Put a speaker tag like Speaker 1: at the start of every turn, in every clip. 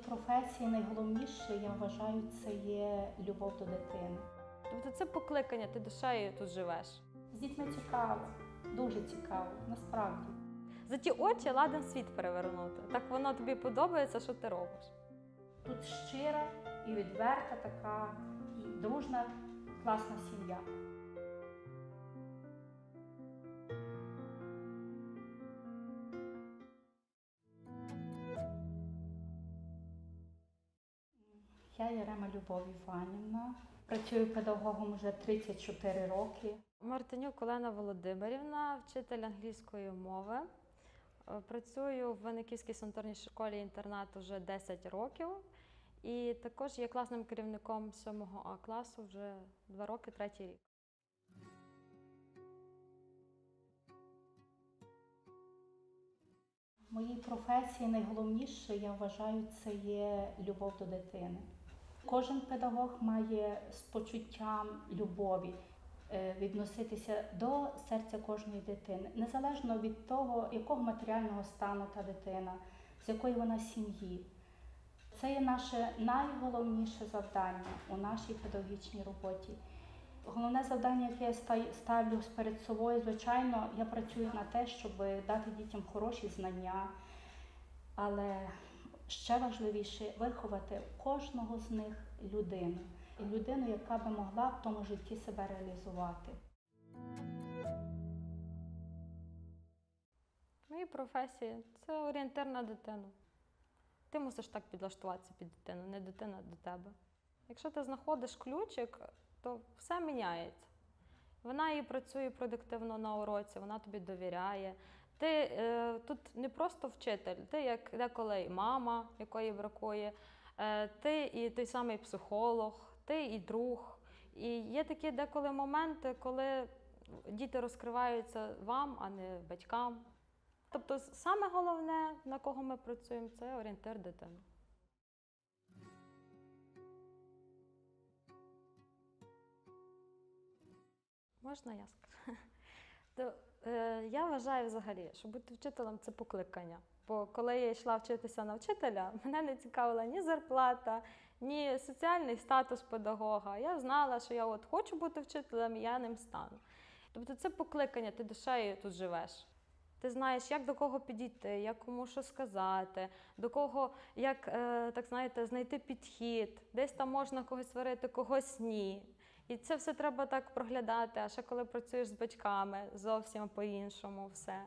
Speaker 1: професії найголовніше, я вважаю, це є любов до дитини.
Speaker 2: Тобто це покликання, ти душею тут живеш.
Speaker 1: З дітьми цікаво, дуже цікаво, насправді.
Speaker 2: За ті очі ладен світ перевернути. Так воно тобі подобається, що ти робиш.
Speaker 1: Тут щира і відверта така дружна, класна сім'я. Я Ярема Любов Іванівна. Працюю педагогом вже 34 роки.
Speaker 2: Мартинюк Олена Володимирівна, вчитель англійської мови. Е, Працюю в Винниківській санаторній школі інтернату вже 10 років. І також є класним керівником 7 А класу вже 2 роки, третій рік.
Speaker 1: В моїй професії найголовніше, я вважаю, це є любов до дитини. Кожен педагог має з почуттям любові е, відноситися до серця кожної дитини, незалежно від того, якого матеріального стану та дитина, з якої вона сім'ї. Це є наше найголовніше завдання у нашій педагогічній роботі. Головне завдання, яке я ставлю перед собою, звичайно, я працюю на те, щоб дати дітям хороші знання, але ще важливіше виховати кожного з них людину. Людину, яка би могла в тому житті себе реалізувати.
Speaker 2: Мої професії це орієнтир на дитину. Ти мусиш так підлаштуватися під дитину, не дитина до тебе. Якщо ти знаходиш ключик, то все міняється. Вона і працює продуктивно на уроці, вона тобі довіряє. Ти е, тут не просто вчитель, ти як деколи і мама, якої бракує, е, ти і той самий психолог, ти і друг. І є такі деколи моменти, коли діти розкриваються вам, а не батькам. Тобто, саме головне, на кого ми працюємо, це орієнтир дитини. Можна я скажу? Е, я вважаю взагалі, що бути вчителем це покликання. Бо коли я йшла вчитися на вчителя, мене не цікавила ні зарплата, ні соціальний статус педагога. Я знала, що я от хочу бути вчителем, і я ним стану. Тобто це покликання, ти душею тут живеш. Ти знаєш, як до кого підійти, як кому що сказати, до кого, як е, так знаєте, знайти підхід, десь там можна когось сварити, когось ні. І це все треба так проглядати. А ще коли працюєш з батьками, зовсім по-іншому все.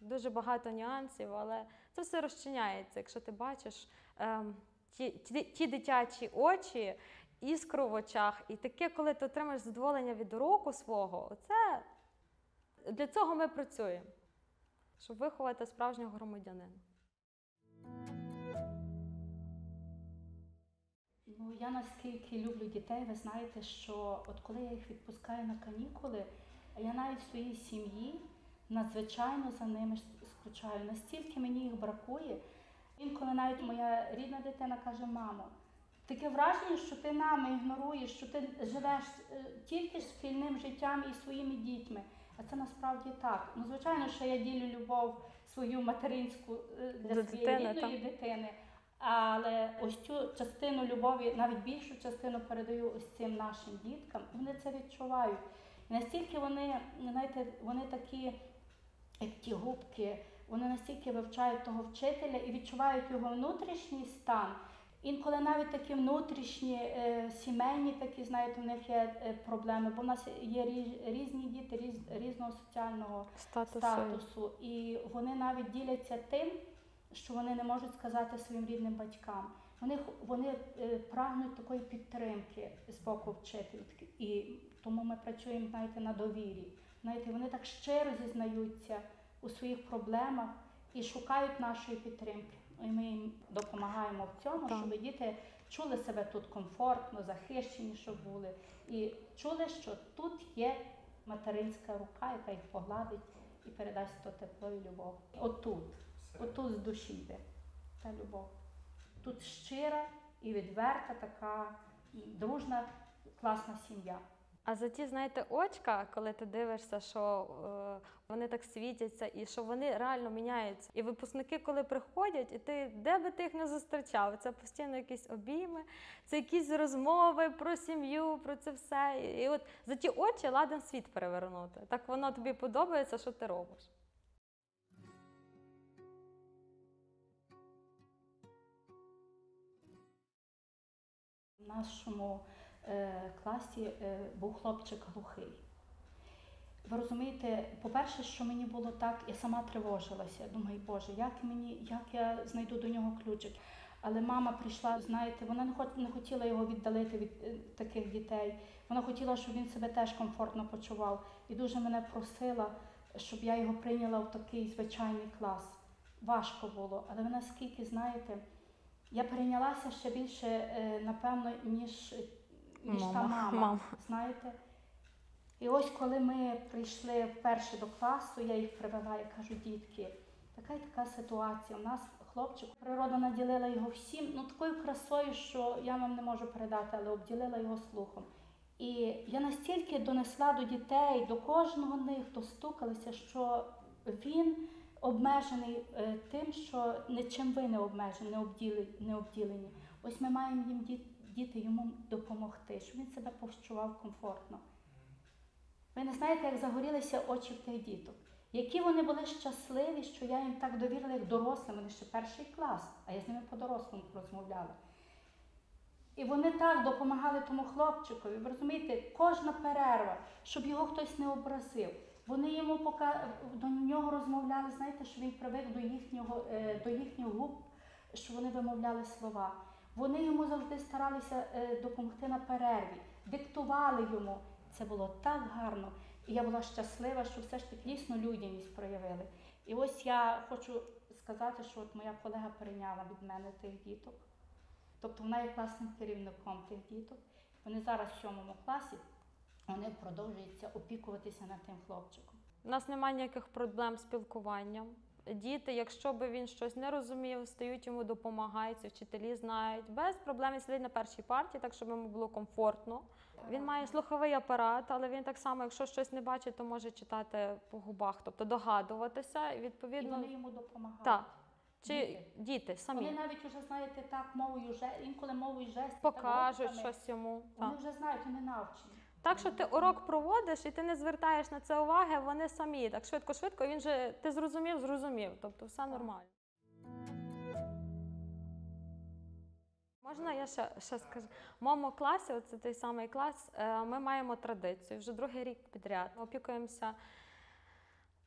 Speaker 2: Дуже багато нюансів, але це все розчиняється. Якщо ти бачиш ем, ті, ті, ті дитячі очі, іскру в очах, і таке, коли ти отримаєш задоволення від уроку свого, оце для цього ми працюємо, щоб виховати справжнього громадянина.
Speaker 1: Ну, я наскільки люблю дітей, ви знаєте, що от коли я їх відпускаю на канікули, я навіть в своїй сім'ї надзвичайно за ними скучаю. Настільки мені їх бракує. Інколи навіть моя рідна дитина каже: мамо, таке враження, що ти нами ігноруєш, що ти живеш е, тільки шкільним життям і своїми дітьми. А це насправді так. Ну, звичайно, що я ділю любов свою материнську е, для своєї рідної дитини. Але ось цю частину любові, навіть більшу частину передаю ось цим нашим діткам. Вони це відчувають. І настільки вони, знаєте, вони такі, як ті губки, вони настільки вивчають того вчителя і відчувають його внутрішній стан. Інколи навіть такі внутрішні е, сімейні такі, знаєте, в них є е, проблеми, бо в нас є різ- різні діти різ, різного соціального
Speaker 2: Статусу.
Speaker 1: статусу. І вони навіть діляться тим, що вони не можуть сказати своїм рідним батькам. Вони, вони е, прагнуть такої підтримки з боку вчительки. І тому ми працюємо, знаєте, на довірі. Знаєте, вони так щиро зізнаються у своїх проблемах і шукають нашої підтримки. І ми їм допомагаємо в цьому,
Speaker 2: Так.
Speaker 1: щоб діти чули себе тут комфортно, захищені, щоб були, і чули, що тут є материнська рука, яка їх погладить і передасть то тепло і любов. Отут, отут з душі йде та любов. Тут щира і відверта така дружна, класна сім'я.
Speaker 2: А за ті, знаєте, очка, коли ти дивишся, що е, вони так світяться і що вони реально міняються. І випускники, коли приходять, і ти де би ти їх не зустрічав, це постійно якісь обійми, це якісь розмови про сім'ю, про це все. І, і от за ті очі ладен світ перевернути. Так воно тобі подобається, що ти робиш.
Speaker 1: В нашому е, класі е, був хлопчик глухий. Ви розумієте, по-перше, що мені було так, я сама тривожилася. Думаю, Боже, як мені, як я знайду до нього ключик. Але мама прийшла, знаєте, вона не, хотіла його віддалити від е, таких дітей. Вона хотіла, щоб він себе теж комфортно почував. І дуже мене просила, щоб я його прийняла в такий звичайний клас. Важко було, але ви наскільки знаєте, я перейнялася ще більше, е, напевно, ніж, ніж та
Speaker 2: Мама,
Speaker 1: мама.
Speaker 2: мама.
Speaker 1: Знаєте? І ось коли ми прийшли вперше до класу, я їх привела і кажу, дітки, така і така ситуація. У нас хлопчик, природа наділила його всім, ну такою красою, що я вам не можу передати, але обділила його слухом. І я настільки донесла до дітей, до кожного них достукалася, що він обмежений е, тим, що нічим ви не обмежені, не обділені. Ось ми маємо їм ді- діти йому допомогти, щоб він себе почував комфортно. Ви не знаєте, як загорілися очі в тих діток. Які вони були щасливі, що я їм так довірила як дорослим, вони ще перший клас, а я з ними по-дорослому розмовляла. І вони так допомагали тому хлопчикові. Ви розумієте, кожна перерва, щоб його хтось не образив. Вони йому пока до нього розмовляли, знаєте, що він привик до їхнього, е, до їхніх губ, що вони вимовляли слова. Вони йому завжди старалися е, допомогти на перерві, диктували йому. Це було так гарно. І я була щаслива, що все ж таки дійсно людяність проявили. І ось я хочу сказати, що от моя колега перейняла від мене тих діток. Тобто вона є класним керівником тих діток. Вони зараз в сьомому класі, вони продовжуються опікуватися над тим хлопчиком.
Speaker 2: У нас немає ніяких проблем з спілкуванням. Діти, якщо би він щось не розумів, стають йому допомагають, вчителі знають. Без проблем він сидить на першій парті, так щоб йому було комфортно. Він має слуховий апарат, але він так само, якщо щось не бачить, то може читати по губах, тобто догадуватися. І
Speaker 1: І
Speaker 2: відповідно,
Speaker 1: вони йому допомагають.
Speaker 2: так. Чи
Speaker 1: Діти.
Speaker 2: діти, самі
Speaker 1: Вони навіть вже знаєте так мовою інколи мовою жестів так,
Speaker 2: покажуть
Speaker 1: рухами.
Speaker 2: щось йому.
Speaker 1: Вони
Speaker 2: Так.
Speaker 1: вже знають, вони навчені.
Speaker 2: Так що ти урок проводиш і ти не звертаєш на це уваги, вони самі так швидко-швидко. Він же ти зрозумів, зрозумів. Тобто все нормально. Можна я ще, ще скажу? В моєму класі, оце той самий клас, е, ми маємо традицію вже другий рік підряд. Ми опікуємося.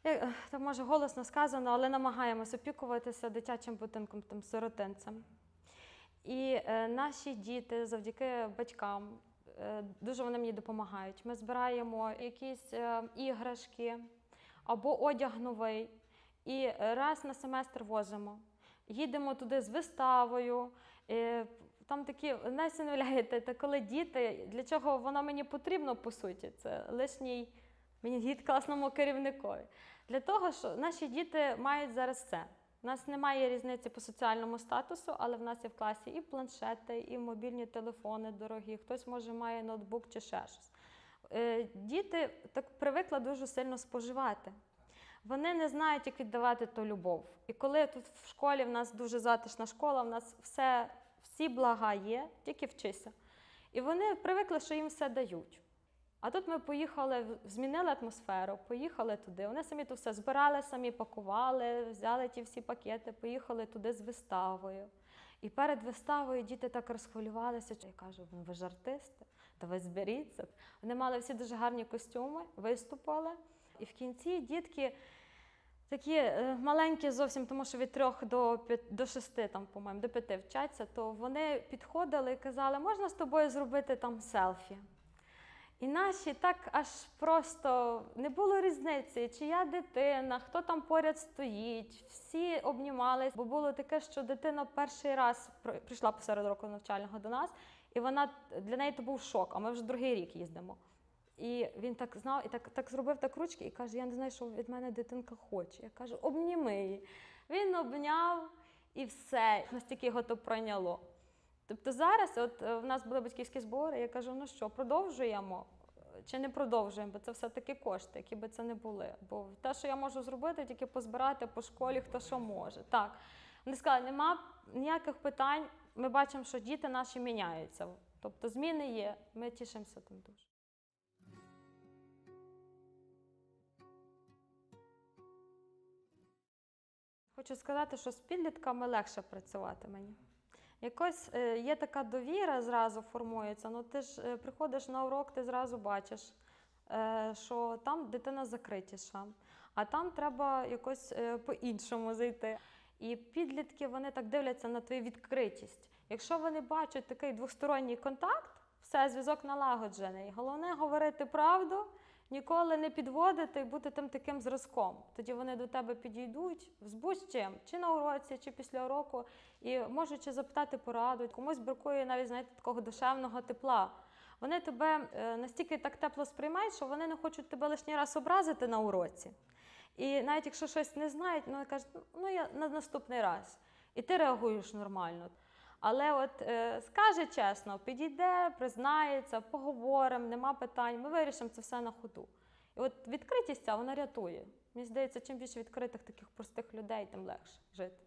Speaker 2: е, Так може голосно сказано, але намагаємося опікуватися дитячим будинком, там, сиротинцем. І е, наші діти завдяки батькам дуже вони мені допомагають. Ми збираємо якісь е, іграшки або одяг новий, і раз на семестр возимо. Їдемо туди з виставою. е, Там такі, не уявляєте, це коли діти, для чого воно мені потрібно, по суті, це лишній мені гід класному керівникові. Для того, що наші діти мають зараз все. У нас немає різниці по соціальному статусу, але в нас є в класі і планшети, і мобільні телефони дорогі. Хтось може має ноутбук чи ще щось. Е, Діти так привикли дуже сильно споживати. Вони не знають, як віддавати ту любов. І коли тут в школі в нас дуже затишна школа, в нас все, всі блага є, тільки вчися. І вони привикли, що їм все дають. А тут ми поїхали, змінили атмосферу, поїхали туди. Вони самі то все збирали, самі пакували, взяли ті всі пакети, поїхали туди з виставою. І перед виставою діти так розхвилювалися. Я кажу, «Ну, ви ж артисти, та ви зберіться. Вони мали всі дуже гарні костюми, виступили. І в кінці дітки такі е, маленькі зовсім, тому що від трьох до, до шести, там, по-моєму, до п'яти вчаться, то вони підходили і казали, можна з тобою зробити там селфі. І наші так аж просто не було різниці, чия дитина, хто там поряд стоїть. Всі обнімались, бо було таке, що дитина перший раз при- прийшла посеред року навчального до нас, і вона для неї то був шок. А ми вже другий рік їздимо. І він так знав, і так, так зробив так ручки і каже: Я не знаю, що від мене дитинка хоче. Я кажу, обніми її. Він обняв і все, настільки його то пройняло. Тобто зараз, от е, в нас були батьківські збори, я кажу, ну що, продовжуємо. чи не продовжуємо, бо це все-таки кошти, які би це не були. Бо те, що я можу зробити, тільки позбирати по школі, хто що може. Так. Вони сказали, нема ніяких питань. Ми бачимо, що діти наші міняються. Тобто зміни є, ми тішимося тим дуже. Хочу сказати, що з підлітками легше працювати мені. Якось е, є така довіра зразу формується. Ну ти ж е, приходиш на урок, ти зразу бачиш, е, що там дитина закритіша, а там треба якось по-іншому зайти. І підлітки вони так дивляться на твою відкритість. Якщо вони бачать такий двосторонній контакт, все, зв'язок налагоджений. Головне говорити правду, ніколи не підводити і бути тим таким зразком. Тоді вони до тебе підійдуть з будь-чим, чи на уроці, чи після уроку, і можуть запитати пораду. Комусь бракує навіть знаєте, такого душевного тепла. Вони тебе е, настільки так тепло сприймають, що вони не хочуть тебе лишній раз образити на уроці. І навіть якщо щось не знають, ну вони кажуть, ну я на наступний раз. І ти реагуєш нормально. Але от е, скаже чесно, підійде, признається, поговоримо, нема питань, ми вирішимо це все на ходу. І от відкритість ця, вона рятує. Мені здається, чим більше відкритих таких простих людей, тим легше жити.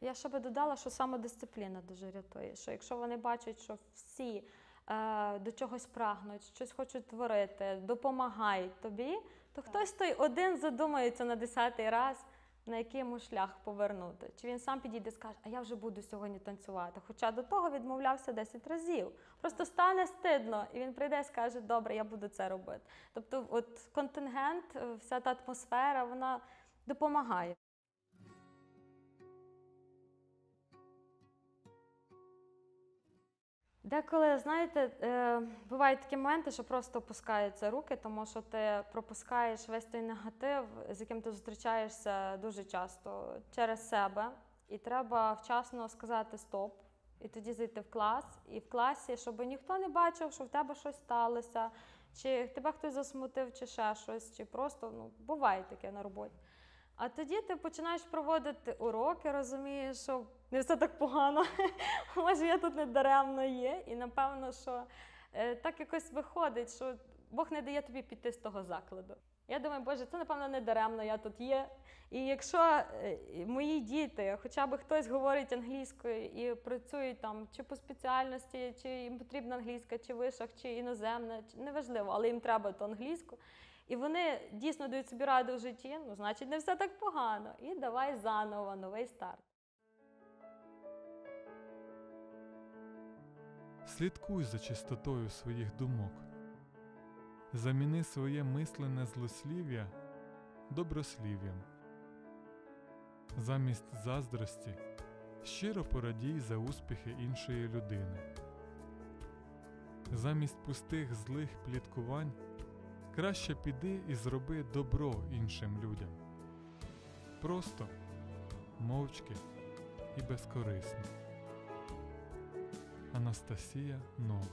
Speaker 2: Я ще би додала, що самодисципліна дуже рятує. Що якщо вони бачать, що всі е, до чогось прагнуть, щось хочуть творити, допомагають тобі, то хтось той один задумається на десятий раз, на який йому шлях повернути. Чи він сам підійде і скаже, а я вже буду сьогодні танцювати. Хоча до того відмовлявся 10 разів. Просто стане стидно, і він прийде і скаже, добре, я буду це робити. Тобто, от контингент, е, вся та атмосфера, вона допомагає. Деколи, знаєте, е, бувають такі моменти, що просто опускаються руки, тому що ти пропускаєш весь той негатив, з яким ти зустрічаєшся дуже часто через себе. І треба вчасно сказати стоп, і тоді зайти в клас. І в класі, щоб ніхто не бачив, що в тебе щось сталося, чи тебе хтось засмутив, чи ще щось, чи просто ну, буває таке на роботі. А тоді ти починаєш проводити уроки, розумієш, що не все так погано. Може, я тут не даремно є. І напевно, що е, так якось виходить, що Бог не дає тобі піти з того закладу. Я думаю, Боже, це напевно не даремно, я тут є. І якщо е, мої діти, хоча б хтось говорить англійською і працюють там чи по спеціальності, чи їм потрібна англійська, чи вишах, чи іноземна, чи неважливо, але їм треба ту англійську. І вони дійсно дають собі раду в житті, ну значить не все так погано. І давай заново новий старт.
Speaker 3: Слідкуй за чистотою своїх думок. Заміни своє мислене злослів'я доброслів'ям. Замість заздрості щиро порадій за успіхи іншої людини. Замість пустих злих пліткувань краще піди і зроби добро іншим людям. Просто, мовчки і безкорисно. Анастасія Новик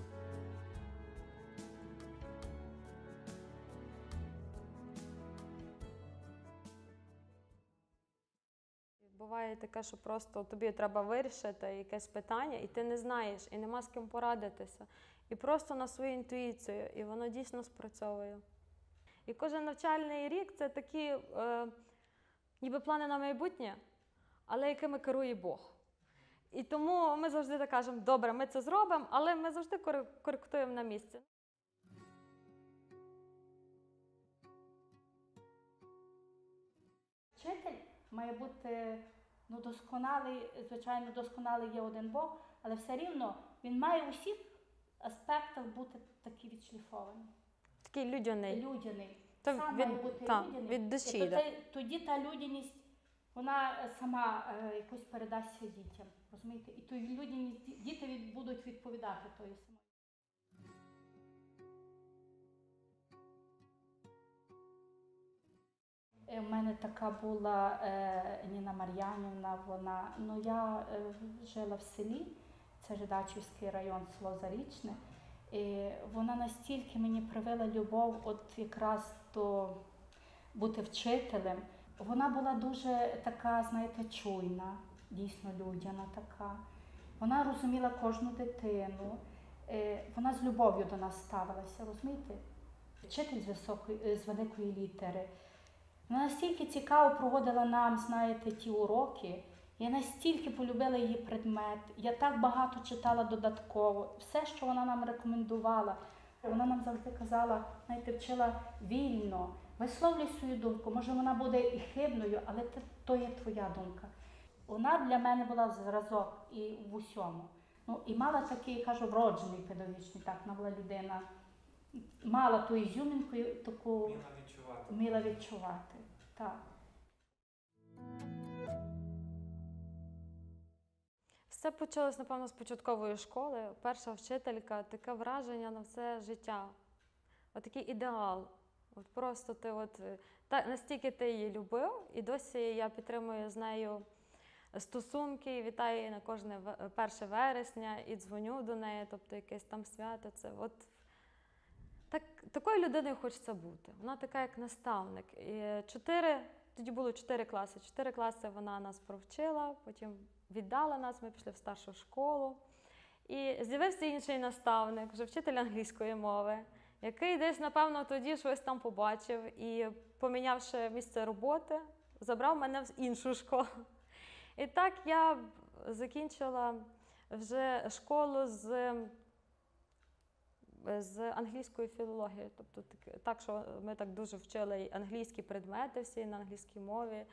Speaker 2: Буває таке, що просто тобі треба вирішити якесь питання, і ти не знаєш, і нема з ким порадитися. І просто на свою інтуїцію, і воно дійсно спрацьовує. І кожен навчальний рік це такі е, ніби плани на майбутнє, але якими керує Бог. І тому ми завжди так кажемо, добре, ми це зробимо, але ми завжди коректуємо на місці.
Speaker 1: Вчитель має бути ну, досконалий, звичайно, досконалий є один Бог, але все рівно він має у всіх аспектах бути такий відшліфований,
Speaker 2: Такий людяний.
Speaker 1: людяний.
Speaker 2: Та
Speaker 1: Сам
Speaker 2: від-
Speaker 1: має бути
Speaker 2: та,
Speaker 1: людяний.
Speaker 2: від душі,
Speaker 1: І то
Speaker 2: да.
Speaker 1: те- тоді та людяність, вона е, сама е, якось передасться дітям. Розумієте? І ту людяність ді- діти від, будуть відповідати тою самою. Е, У мене така була е, Ніна Мар'янівна, вона, ну я е, жила в селі, це Жидачівський район, село Зарічне. І вона настільки мені привела любов, от якраз до бути вчителем. Вона була дуже така, знаєте, чуйна, дійсно людяна така. Вона розуміла кожну дитину. Е, Вона з любов'ю до нас ставилася, розумієте? Вчитель з, високої, е, з великої літери. Вона настільки цікаво проводила нам, знаєте, ті уроки. Я настільки полюбила її предмет. Я так багато читала додатково. Все, що вона нам рекомендувала. Вона нам завжди казала, знаєте, вчила вільно, висловлюй свою думку. Може, вона буде і хибною, але те- то є твоя думка. Вона для мене була зразок і в усьому. Ну і мала такий, кажу, вроджений педагогічний, так, вона була людина. Мала ту ізюмінку таку
Speaker 4: Вміла відчувати.
Speaker 1: відчувати. Так.
Speaker 2: Все почалось, напевно, з початкової школи. Перша вчителька, таке враження на все життя. Отакий ідеал. От просто ти от, е, та, настільки ти її любив, і досі я підтримую з нею стосунки, вітаю її на кожне ве- 1 вересня і дзвоню до неї, тобто якесь там свято. Це от так, такою людиною хочеться бути. Вона така, як наставник. І чотири, тоді було чотири класи. Чотири класи вона нас провчила, потім віддала нас, ми пішли в старшу школу. І з'явився інший наставник, вже вчитель англійської мови, який десь, напевно, тоді щось там побачив і, помінявши місце роботи, забрав мене в іншу школу. І так я закінчила вже школу з з англійської філології. Тобто так, що ми так дуже вчили англійські предмети всі на англійській мові.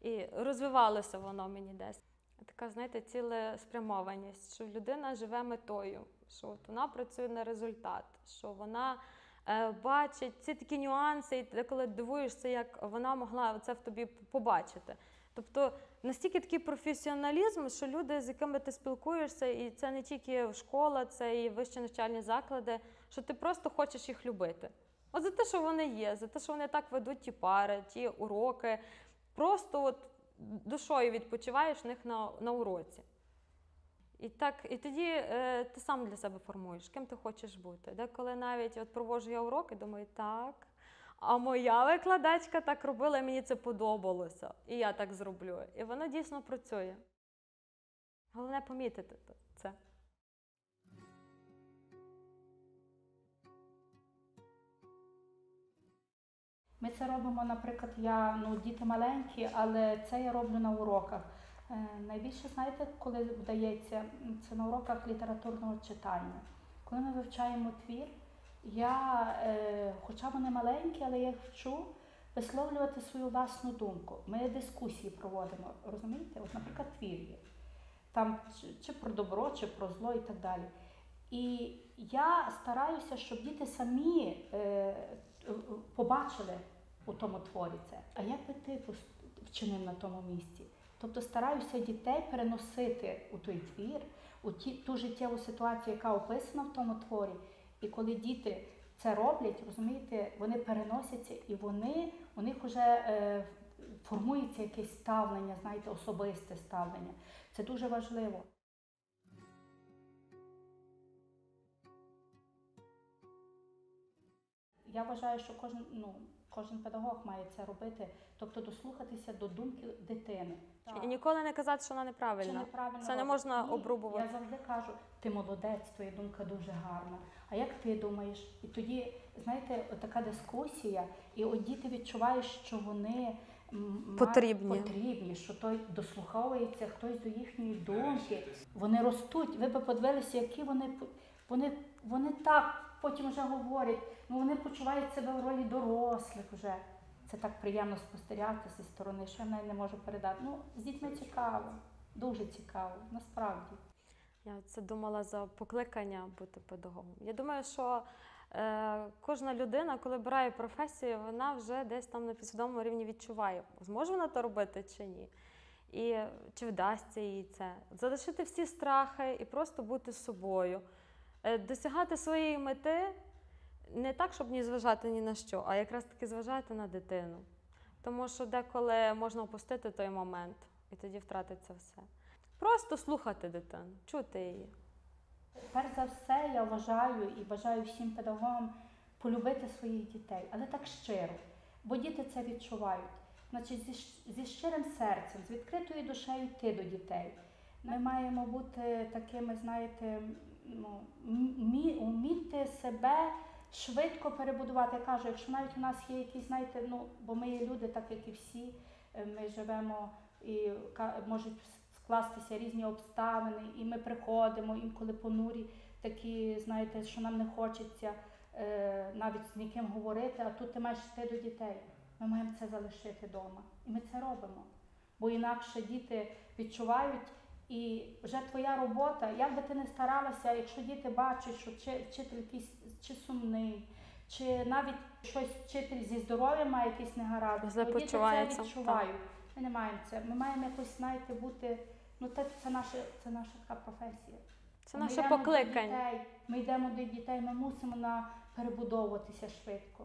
Speaker 2: І розвивалося воно мені десь. Така, знаєте, цілеспрямованість, що людина живе метою, що от вона працює на результат, що вона е, бачить ці такі нюанси, і деколи дивуєшся, як вона могла це в тобі побачити. Тобто настільки такий професіоналізм, що люди, з якими ти спілкуєшся, і це не тільки школа, це і вищі навчальні заклади, що ти просто хочеш їх любити. От за те, що вони є, за те, що вони так ведуть ті пари, ті уроки. Просто от душою відпочиваєш в них на, на уроці. І так, і тоді е, ти сам для себе формуєш, ким ти хочеш бути. Деколи навіть от проводжу я уроки, думаю, так. А моя викладачка так робила, мені це подобалося. І я так зроблю. І воно дійсно працює. Головне помітити це.
Speaker 1: Ми це робимо, наприклад, я ну діти маленькі, але це я роблю на уроках. Е, найбільше знаєте, коли вдається, це на уроках літературного читання. Коли ми вивчаємо твір, я, е, хоча вони маленькі, але я їх вчу висловлювати свою власну думку. Ми дискусії проводимо, розумієте? От, наприклад, твір є. Там чи, про добро, чи про зло і так далі. І я стараюся, щоб діти самі е, побачили у тому творі це. А як би ти вчинив на тому місці? Тобто стараюся дітей переносити у той твір, у ті, ту життєву ситуацію, яка описана в тому творі. І коли діти це роблять, розумієте, вони переносяться і вони, у них вже е, формується якесь ставлення, знаєте, особисте ставлення. Це дуже важливо. Я вважаю, що кожен, ну, кожен педагог має це робити, тобто дослухатися до думки дитини.
Speaker 2: І ніколи не казати, що вона
Speaker 1: Чи
Speaker 2: неправильна.
Speaker 1: неправильно
Speaker 2: Це не можна
Speaker 1: Ні,
Speaker 2: обрубувати.
Speaker 1: Я завжди кажу, ти молодець, твоя думка дуже гарна. А як ти думаєш? І тоді, знаєте, така дискусія, і от діти відчувають, що вони
Speaker 2: Потрібні.
Speaker 1: потрібні, що той дослуховується хтось до їхньої думки. Вони ростуть. Ви би подивилися, які вони вони, вони так потім вже говорять. Ну вони почувають себе в ролі дорослих вже. Це так приємно спостерігати зі сторони, що я навіть не можу передати. Ну, з дітьми цікаво, дуже цікаво, насправді.
Speaker 2: Я це думала за покликання бути педагогом. Я думаю, що е, кожна людина, коли обирає професію, вона вже десь там на підсвідомому рівні відчуває, зможе вона це робити чи ні. І чи вдасться їй це. Залишити всі страхи і просто бути собою, досягати своєї мети не так, щоб ні зважати ні на що, а якраз таки зважати на дитину. Тому що деколи можна опустити той момент і тоді втратиться все. Просто слухати дитину, чути її.
Speaker 1: Перш за все, я вважаю і бажаю всім педагогам полюбити своїх дітей, але так щиро, бо діти це відчувають. Значить, зі, зі щирим серцем, з відкритою душею йти до дітей. Ми маємо бути такими, знаєте, ну, вміти себе швидко перебудувати. Я кажу, якщо навіть у нас є якісь, знаєте, ну бо ми є люди, так як і всі, е, ми живемо і можуть скластися різні обставини, і ми приходимо інколи понурі, такі, знаєте, що нам не хочеться е, навіть з ніким говорити, а тут ти маєш йти до дітей. Ми маємо це залишити вдома. І ми це робимо. Бо інакше діти відчувають, і вже твоя робота, як би ти не старалася, якщо діти бачать, що вчитель якийсь чи сумний, чи навіть щось вчитель зі здоров'ям має якісь негаразди,
Speaker 2: Зле
Speaker 1: то діти це відчувають. Ми не маємо це. Ми маємо якось, знаєте, бути. Ну, це, це, наша, це наша така професія.
Speaker 2: Це
Speaker 1: Ми
Speaker 2: наше покликання.
Speaker 1: дітей, Ми йдемо до дітей, ми мусимо на перебудовуватися швидко.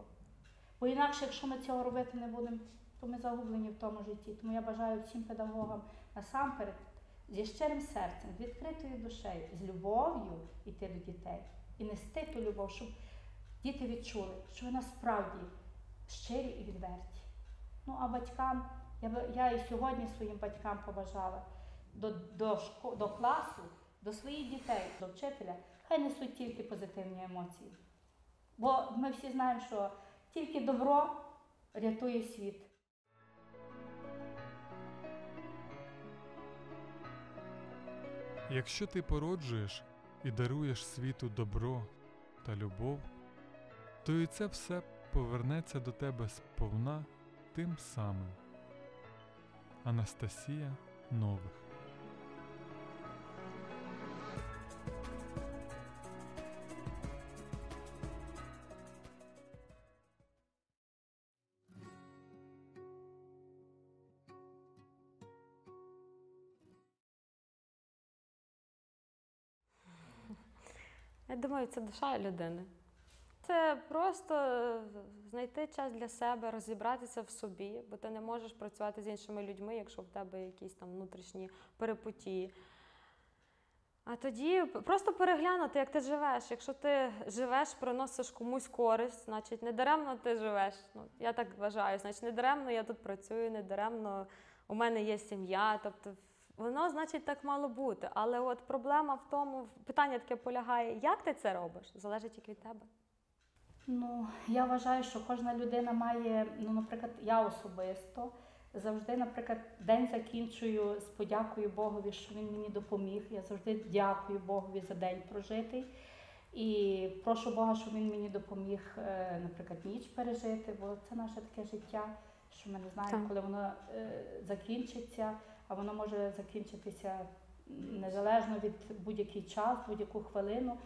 Speaker 1: Бо інакше, якщо ми цього робити не будемо, то ми загублені в тому житті. Тому я бажаю всім педагогам насамперед зі щирим серцем, з відкритою душею, з любов'ю йти до дітей і нести ту любов, щоб діти відчули, що ви насправді щирі і відверті. Ну а батькам, я, я і сьогодні своїм батькам побажала до, до, шко, до класу, до своїх дітей, до вчителя, хай несуть тільки позитивні емоції. Бо ми всі знаємо, що тільки добро рятує світ.
Speaker 3: Якщо ти породжуєш і даруєш світу добро та любов, то і це все повернеться до тебе сповна тим самим. Анастасія Нових
Speaker 2: це душа людини. Це просто е, знайти час для себе, розібратися в собі, бо ти не можеш працювати з іншими людьми, якщо в тебе якісь там внутрішні перепутії. А тоді просто переглянути, як ти живеш. Якщо ти живеш, приносиш комусь користь, значить не даремно ти живеш. Ну, я так вважаю, значить не даремно я тут працюю, не даремно у мене є сім'я. Тобто Воно, значить, так мало бути. Але от проблема в тому, питання таке полягає, як ти це робиш, залежить тільки від тебе.
Speaker 1: Ну, я вважаю, що кожна людина має, ну, наприклад, я особисто завжди, наприклад, день закінчую з подякою Богові, що він мені допоміг. Я завжди дякую Богові за день прожитий. І прошу Бога, щоб він мені допоміг, е, наприклад, ніч пережити, бо це наше таке життя, що ми не знаємо, коли воно е, закінчиться, а воно може закінчитися незалежно від будь-який час, будь-яку хвилину.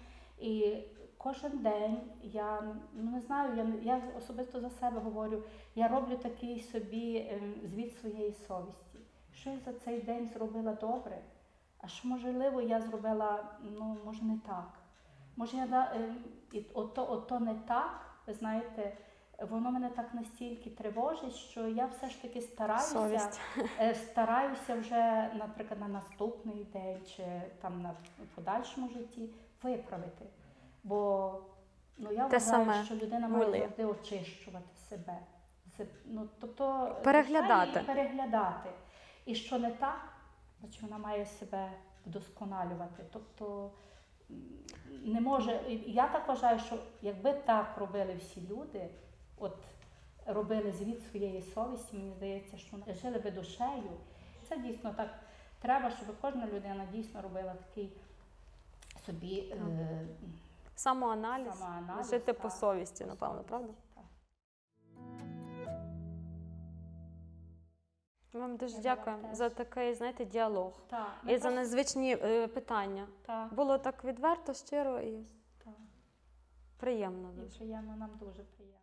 Speaker 1: І кожен день я ну не знаю, я, я особисто за себе говорю, я роблю такий собі ем, звіт своєї совісті. Що я за цей день зробила добре, а що можливо я зробила, ну може не так. Може, я да- ем, і ото, ото не так, ви знаєте, воно мене так настільки тривожить, що я все ж таки стараюся
Speaker 2: Совість.
Speaker 1: Е, Стараюся вже, наприклад, на наступний день чи там на подальшому житті виправити. Бо ну, я
Speaker 2: Те
Speaker 1: вважаю,
Speaker 2: саме
Speaker 1: що людина має
Speaker 2: милує.
Speaker 1: завжди очищувати себе. Це, Ну, тобто,
Speaker 2: Переглядати.
Speaker 1: переглядати. І що не так, значить вона має себе вдосконалювати. Тобто не може. Я так вважаю, що якби так робили всі люди, от робили звіт своєї совісті, мені здається, що жили би душею. Це дійсно так треба, щоб кожна людина дійсно робила такий собі е,
Speaker 2: Самоаналіз,
Speaker 1: самоаналіз.
Speaker 2: жити
Speaker 1: так,
Speaker 2: по совісті, напевно, правда?
Speaker 1: так.
Speaker 2: Вам дуже
Speaker 1: Я
Speaker 2: дякуємо за такий, знаєте, діалог
Speaker 1: Так, ми
Speaker 2: і за
Speaker 1: просто-
Speaker 2: незвичні е, питання.
Speaker 1: так,
Speaker 2: Було так відверто, щиро і
Speaker 1: так.
Speaker 2: приємно
Speaker 1: І
Speaker 2: дуже.
Speaker 1: приємно, нам дуже приємно.